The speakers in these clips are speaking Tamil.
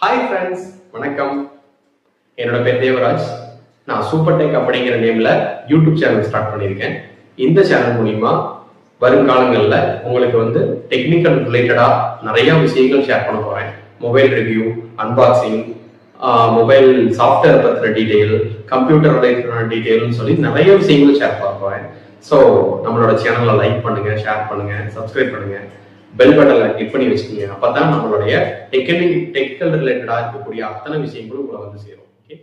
ஹாய் ஃப்ரெண்ட்ஸ் வணக்கம். என்னோட பேர் தேவராஜ். நான் சூப்பர் டெக் அப்படிங்கிற நேம்ல யூடியூப் சேனல் ஸ்டார்ட் பண்ணியிருக்கேன். இந்த சேனல் மூலியமா வருங்காலங்களில் உங்களுக்கு வந்து டெக்னிக்கல் ரிலேட்டடா நிறைய விஷயங்கள் ஷேர் பண்ண போறேன். Mobile review unboxing mobile software பற்றின டீடைல் கம்ப்யூட்டர் ரிலேட்டடான டீடைல்னு சொல்லி நிறைய விஷயங்கள் ஷேர் பண்ண போறேன். ஸோ நம்மளோட சேனலை லைக் பண்ணுங்க ஷேர் பண்ணுங்க சப்ஸ்கிரைப் பண்ணுங்க. பெல் பட்டனை கிளிக் பண்ணி வச்சுக்கோங்க. அப்பதான் நம்மளுடைய டெக்னிக் டெக்னிக்கல் ரிலேட்டடாக இருக்கக்கூடிய அத்தனை விஷயங்களும் உங்களை வந்து சேரும். ஓகே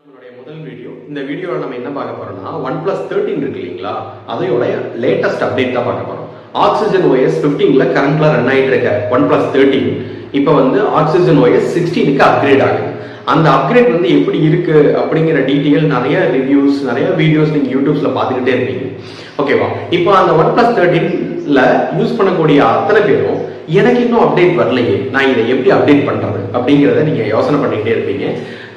நம்மளுடைய முதல் வீடியோ இந்த வீடியோவில் நம்ம என்ன பார்க்க போறோம்னா ஒன் பிளஸ் தேர்ட்டின் இருக்கு இல்லைங்களா? அதையோட லேட்டஸ்ட் அப்டேட் தான் பார்க்க போறோம். ஆக்சிஜன் OS 15 ல கரண்ட்ல ரன் ஆகிட்டு இருக்க ஒன் பிளஸ் தேர்ட்டின் இப்போ வந்து ஆக்சிஜன் ஓஎஸ் சிக்ஸ்டீனுக்கு அப்கிரேட் ஆகுது. அந்த அப்கிரேட் வந்து எப்படி இருக்கு அப்படிங்கிற டீட்டெயில் நிறைய ரிவ்யூஸ் நிறைய வீடியோஸ் நீங்க யூடியூப்ஸில் பார்த்துக்கிட்டே இருப்பீங்க. ஓகேவா இப்போ அந்த ஒன் பிளஸ் தேர்ட்டீன்ல யூஸ் பண்ணக்கூடிய அத்தனை பேரும் எனக்கு இன்னும் அப்டேட் வரலையே நான் இதை எப்படி அப்டேட் பண்ணுறது அப்படிங்கிறத நீங்கள் யோசனை பண்ணிக்கிட்டே இருப்பீங்க.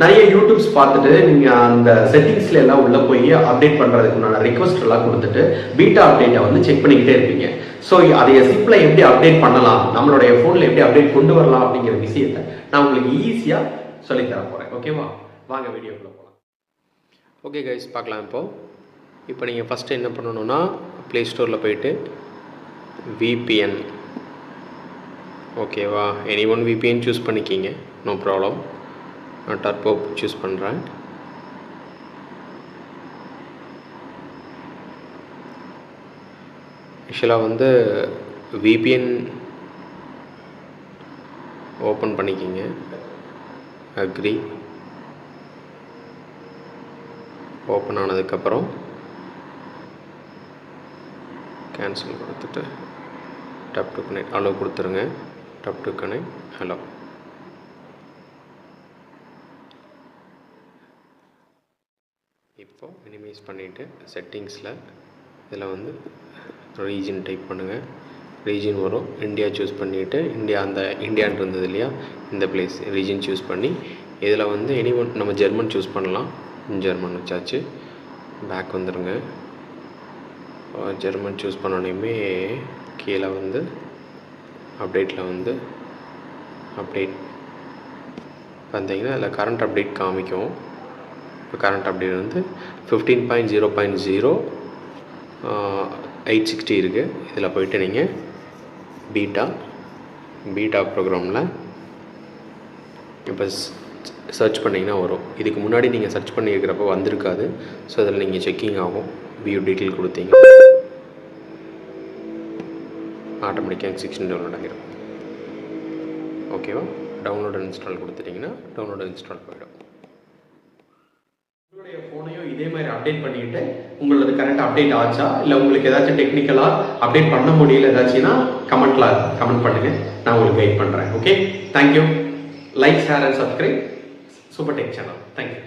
நிறைய யூடியூப்ஸ் பார்த்துட்டு நீங்கள் அந்த செட்டிங்ஸ்ல எல்லாம் உள்ளே போய் அப்டேட் பண்ணுறதுக்கு உண்டான ரிக்வஸ்ட் எல்லாம் கொடுத்துட்டு பீட்டா அப்டேட்டை வந்து செக் பண்ணிக்கிட்டே இருப்பீங்க. ஸோ அதை சிப்பில் எப்படி அப்டேட் பண்ணலாம் நம்மளுடைய ஃபோனில் எப்படி அப்டேட் கொண்டு வரலாம் அப்படிங்கிற விஷயத்தை நான் உங்களுக்கு ஈஸியாக சொல்லித் போகிறேன் ஓகேவா வாங்க வீடியோக்குள்ளே போகலாம் ஓகே கைஸ் பார்க்கலாம் இப்போ. இப்போ நீங்கள் ஃபஸ்ட்டு என்ன பண்ணணும்னா ப்ளே ஸ்டோரில் போயிட்டு விபிஎன் ஓகேவா எனி ஒன் விபிஎன் சூஸ் பண்ணிக்கிங்க. நோ ப்ராப்ளம் நான் டர்போ சூஸ் பண்ணுறேன் ஆக்சுவலாக வந்து விபிஎன் ஓப்பன் பண்ணிக்கிங்க. அக்ரி ஓப்பன் ஆனதுக்கப்புறம் கேன்சல் கொடுத்துட்டு டப் டு கனெக்ட் அலோ கொடுத்துருங்க. டப் டு கனெக்ட் ஹலோ இப்போ மினிமைஸ் பண்ணிவிட்டு செட்டிங்ஸில் இதில் வந்து ரீஜன் டைப் பண்ணுங்கள் ரீஜன் வரும். இந்தியா சூஸ் பண்ணிவிட்டு இந்தியா அந்த இந்தியான் இருந்தது இல்லையா? இந்த பிளேஸ் ரீஜன் சூஸ் பண்ணி இதில் வந்து எனி ஒன் நம்ம ஜெர்மன் சூஸ் பண்ணலாம். ஜெர்மன் வச்சாச்சு. பேக் வந்துடுங்க ஜெர்மன் சூஸ் பண்ணோடனையுமே கீழே வந்து அப்டேட்டில் வந்து அப்டேட் பார்த்தீங்கன்னா அதில் கரண்ட் அப்டேட் காமிக்கும். இப்போ கரண்ட் அப்டேட் வந்து fifteen point zero point zero eight sixty இருக்குது இதில் போயிட்டு நீங்கள் பீட்டா பீட்டா ப்ரோக்ராமில் இப்போ சர்ச் பண்ணிங்கன்னா வரும். இதுக்கு முன்னாடி நீங்கள் சர்ச் பண்ணியிருக்கிறப்ப வந்திருக்காது. ஸோ அதில் நீங்கள் செக்கிங் ஆகும். வியூ டீட்டெயில் கொடுத்தீங்க. ஆட்டோமேட்டிக்காக எக்ஸிக்ஷன் டவுன்லோட் ஆகிடும் ஓகேவா டவுன்லோட் இன்ஸ்டால் கொடுத்துட்டிங்கன்னா டவுன்லோட் இன்ஸ்டால் போயிடும். உங்களுடைய ஃபோனையும் இதே மாதிரி அப்டேட் பண்ணிக்கிட்டு உங்களது கரெக்டாக அப்டேட் ஆச்சா? இல்லை உங்களுக்கு ஏதாச்சும் டெக்னிக்கலாக அப்டேட் பண்ண முடியல ஏதாச்சும்னா கமெண்ட்ல கமெண்ட் பண்ணுங்கள் நான் உங்களுக்கு கைட் பண்ணுறேன் okay thank you like share and subscribe super tech channel thank you